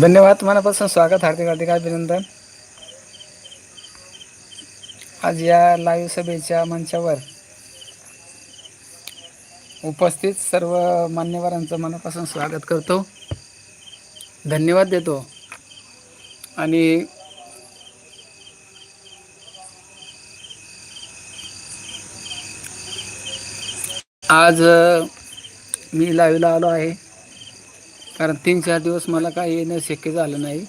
धन्यवाद मनापासून स्वागत हार्दिक हार्दिक अभिनंदन. आज या लाईव्ह सभेच्या मंचावर उपस्थित सर्व मान्यवरांचं मनापासून स्वागत करतो. धन्यवाद देतो. आणि आज मी लाईव्हला आलो आहे. कारण तीन चार दिवस मला काही येणं शक्य झालं नाही.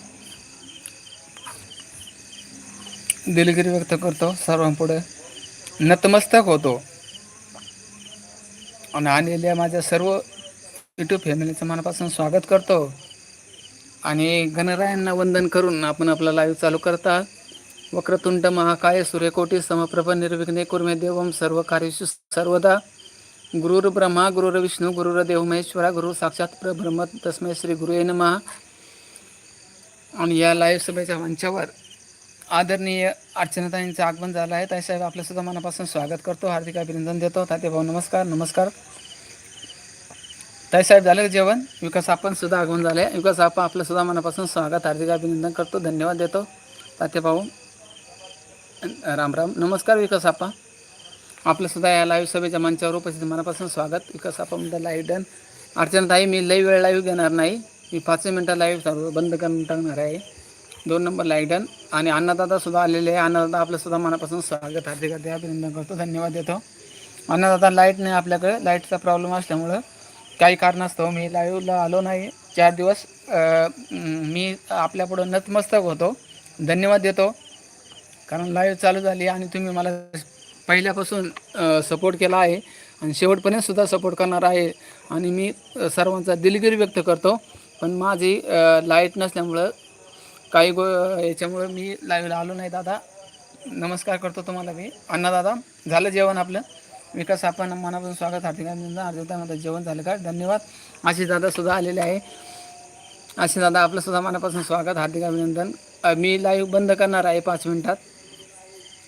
दिलगिरी व्यक्त करतो सर्वांपुढे. नतमस्तक होतो. आणि आलेल्या माझ्या सर्व युट्यूब फॅमिलीचं मनापासून स्वागत करतो. आणि गणरायांना वंदन करून आपण आपला लाईव्ह चालू करता. वक्रतुंड महाकाय सूर्यकोटी समप्रभ निर्विघ्ने कुर्मे देवम सर्व कार्येषु सर्वदा. गुरुर ब्रह्मा गुरुर विष्णू गुरुर देव महेश्वरा गुरु साक्षात प्रब्रह्म तस्मै श्री गुरु नमः. आणि या लाईव्ह सभेच्या मंचावर आदरणीय अर्चनाताईंचं आगमन झालं आहे. ताईसाहेब आपलं सुद्धा मनापासून स्वागत करतो. हार्दिक अभिनंदन देतो. ताते भाऊ नमस्कार नमस्कार. ताईसाहेब झालं जेवण? विकास आपण सुद्धा आगमन झालं आहे विकास आपण आपलं सुद्धा मनापासून स्वागत हार्दिक अभिनंदन करतो. धन्यवाद देतो. ताते भाऊ राम राम. नमस्कार विकास आपा. आपलं सुद्धा या लाईव्ह सभेच्या मंचावर उपस्थित. मनापासून स्वागत. विकास आपण लाईव्ह डन अर्चनाताई मी लई वेळ लाईव्ह घेणार नाही. मी पाच मिनटं लाईव्ह चालू बंद करून टाकणार आहे. दोन नंबर लाईव्ह डन आणि अन्नदादा सुद्धा आलेले आहे. अन्नदादा आपलं सुद्धा मनापासून स्वागत. हार्दिक हार्दिक अभिनंदन करतो. धन्यवाद देतो. अन्नदादा लाइट नाही आपल्याकडे. लाईटचा प्रॉब्लेम असल्यामुळं काही कारणास्तव मी लाईव्हला आलो नाही. चार दिवस मी आपल्यापुढं नतमस्तक होतो. धन्यवाद देतो. कारण लाईव्ह चालू झाली आणि तुम्ही मला पहिल्यापासून सपोर्ट केला आहे आणि शेवटपर्यंत सुद्धा सपोर्ट करणार आहे. आणि मी सर्वांचा दिलगिरी व्यक्त करतो. पण माझी लाइट नसल्यामुळं काही गो याच्यामुळं मी लाईव्हला आलो नाही दादा. नमस्कार करतो तुम्हाला मी. अण्णा दादा झालं जेवण आपलं? विकास आपण मनापासून स्वागत हार्दिक अभिनंदन. अर्जता जेवण झालं का? धन्यवाद. आशिष दादासुद्धा आलेले आहे. आशिष दादा आपलंसुद्धा मनापासून स्वागत हार्दिक अभिनंदन. मी लाईव्ह बंद करणार आहे पाच मिनटात.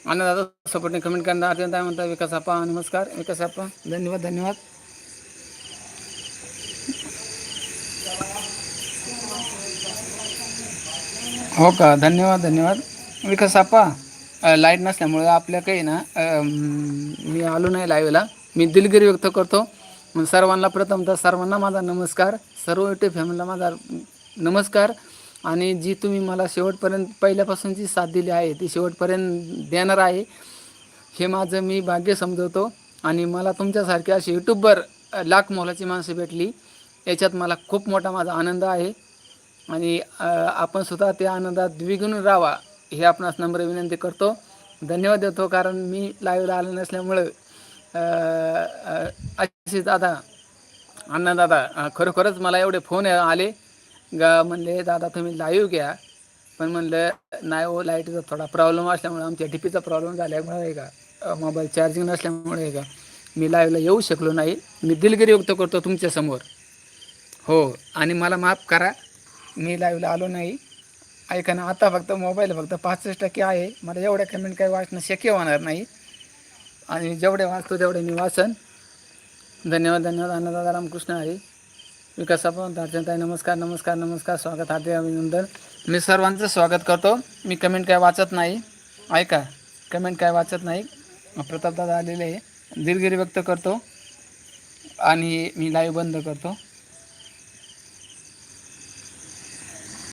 आणि दादा सपोर्टने कमेंट करणार अर्जंट काय म्हणता विकास आप्पा नमस्कार विकास आप्पा धन्यवाद धन्यवाद. हो का? धन्यवाद धन्यवाद. विकास आप्पा लाइट नसल्यामुळे आपल्या काही ना मी आलो नाही लाईव्हला मी दिलगिरी व्यक्त करतो. मग सर्वांना प्रथमतः सर्वांना माझा नमस्कार. सर्व युट्यूब फॅमिलीला माझा नमस्कार. आणि जी तुम्ही मला शेवटपर्यंत पहिल्यापासून जी साथ दिली आहे ती शेवटपर्यंत देणार आहे हे माझं मी भाग्य समजवतो. आणि मला तुमच्यासारखी अशी यूट्यूबवर लाख मोलाची माणसं भेटली याच्यात मला खूप मोठा माझा आनंद आहे. आणि आपण सुद्धा त्या आनंदात द्विगुण राहावा हे आपणास नम्र विनंती करतो. धन्यवाद देतो कारण मी लाईव्हला आलो नसल्यामुळं अ, दादा अण्णा दादा खरोखरच मला एवढे फोन आले. गा म्हणले दादा तुम्ही लाईव्ह घ्या. पण म्हणलं नाही हो लाईटचा थोडा प्रॉब्लेम असल्यामुळे आमच्या डीपीचा प्रॉब्लेम झाल्यामुळे आहे का? मोबाईल चार्जिंग नसल्यामुळे आहे का? मी लाईव्हला येऊ शकलो नाही. मी दिलगिरी व्यक्त करतो तुमच्यासमोर हो आणि मला माफ करा मी लाईव्हला आलो नाही. ऐका ना आता फक्त मोबाईल फक्त पासष्ट टक्के आहे. मला एवढ्या कमेंट काही वाचणं शक्य होणार नाही. आणि जेवढे वाचतो तेवढे मी वाचन. धन्यवाद धन्यवाद. अन्नदादा रामकृष्ण मी विकास आपण ताई नमस्कार नमस्कार नमस्कार स्वागत हार्दिक अभिनंदन. मी सर्वांचं स्वागत करतो. मी कमेंट काय वाचत नाही? ऐका. कमेंट काय वाचत नाही? प्रतापदादा आलेले आहे. दिलगिरी व्यक्त करतो. आणि मी लाईव्ह बंद करतो.